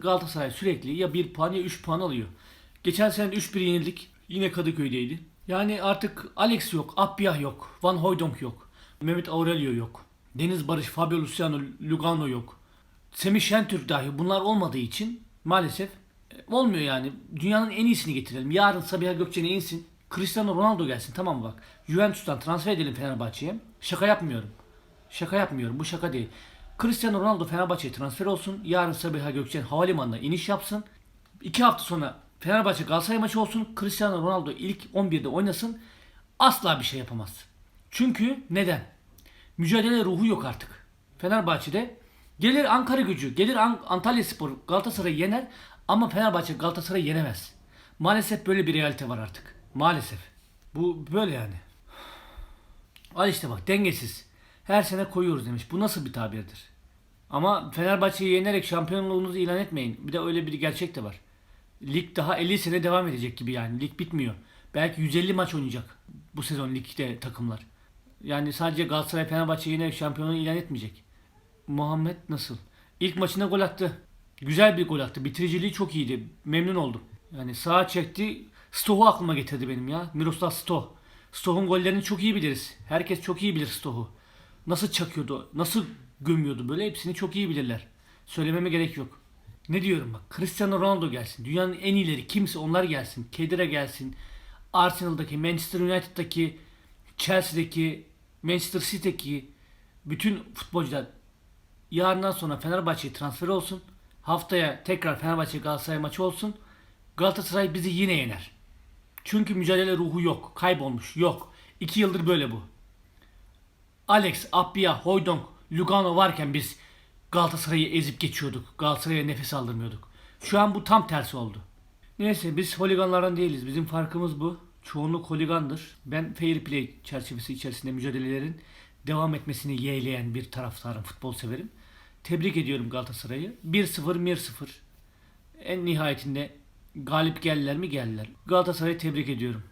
Galatasaray sürekli ya 1 puan ya 3 puan alıyor. Geçen sene de 3-1 yenildik. Yine Kadıköy'deydi. Yani artık Alex yok, Appiyah yok, Van Hooydonk yok, Mehmet Aurelio yok, Deniz Barış, Fabio Luciano, Lugano yok. Semih Şentürk dahi bunlar olmadığı için maalesef e, olmuyor yani. Dünyanın en iyisini getirelim. Yarın Sabiha Gökçen'e insin. Cristiano Ronaldo gelsin tamam mı bak. Juventus'tan transfer edelim Fenerbahçe'ye. Şaka yapmıyorum. Şaka yapmıyorum. Bu şaka değil. Cristiano Ronaldo Fenerbahçe'ye transfer olsun. Yarın Sabiha Gökçen havalimanına iniş yapsın. İki hafta sonra Fenerbahçe Galatasaray maçı olsun. Cristiano Ronaldo ilk 11'de oynasın. Asla bir şey yapamaz. Çünkü neden? Mücadele ruhu yok artık. Fenerbahçe'de gelir Ankara gücü, gelir An- Antalya Spor Galatasaray'ı yener ama Fenerbahçe Galatasaray'ı yenemez. Maalesef böyle bir realite var artık. Maalesef. Bu böyle yani. Al işte bak dengesiz. Her sene koyuyoruz demiş. Bu nasıl bir tabirdir? Ama Fenerbahçe'yi yenerek şampiyonluğunuzu ilan etmeyin. Bir de öyle bir gerçek de var. Lig daha 50 sene devam edecek gibi yani. Lig bitmiyor. Belki 150 maç oynayacak bu sezon ligde takımlar. Yani sadece Galatasaray Fenerbahçe'yi yenerek şampiyonluğu ilan etmeyecek. Muhammed nasıl? İlk maçında gol attı. Güzel bir gol attı. Bitiriciliği çok iyiydi. Memnun oldum. Yani sağa çekti. Stoh'u aklıma getirdi benim ya. Miroslav Stoh. Stoh'un gollerini çok iyi biliriz. Herkes çok iyi bilir Stoh'u. Nasıl çakıyordu, nasıl gömüyordu böyle hepsini çok iyi bilirler. Söylememe gerek yok. Ne diyorum bak Cristiano Ronaldo gelsin. Dünyanın en iyileri kimse onlar gelsin. Kedira gelsin. Arsenal'daki, Manchester United'daki, Chelsea'deki, Manchester City'deki bütün futbolcular yarından sonra Fenerbahçe'ye transfer olsun. Haftaya tekrar Fenerbahçe Galatasaray maçı olsun. Galatasaray bizi yine yener. Çünkü mücadele ruhu yok. Kaybolmuş. Yok. İki yıldır böyle bu. Alex, Appia, Hoydonk, Lugano varken biz Galatasaray'ı ezip geçiyorduk. Galatasaray'a nefes aldırmıyorduk. Şu an bu tam tersi oldu. Neyse biz holiganlardan değiliz. Bizim farkımız bu. Çoğunluk holigandır. Ben fair play çerçevesi içerisinde mücadelelerin devam etmesini yeğleyen bir taraftarım, futbol severim. Tebrik ediyorum Galatasaray'ı. 1-0, 1-0. En nihayetinde galip geldiler mi geldiler. Galatasaray'ı tebrik ediyorum.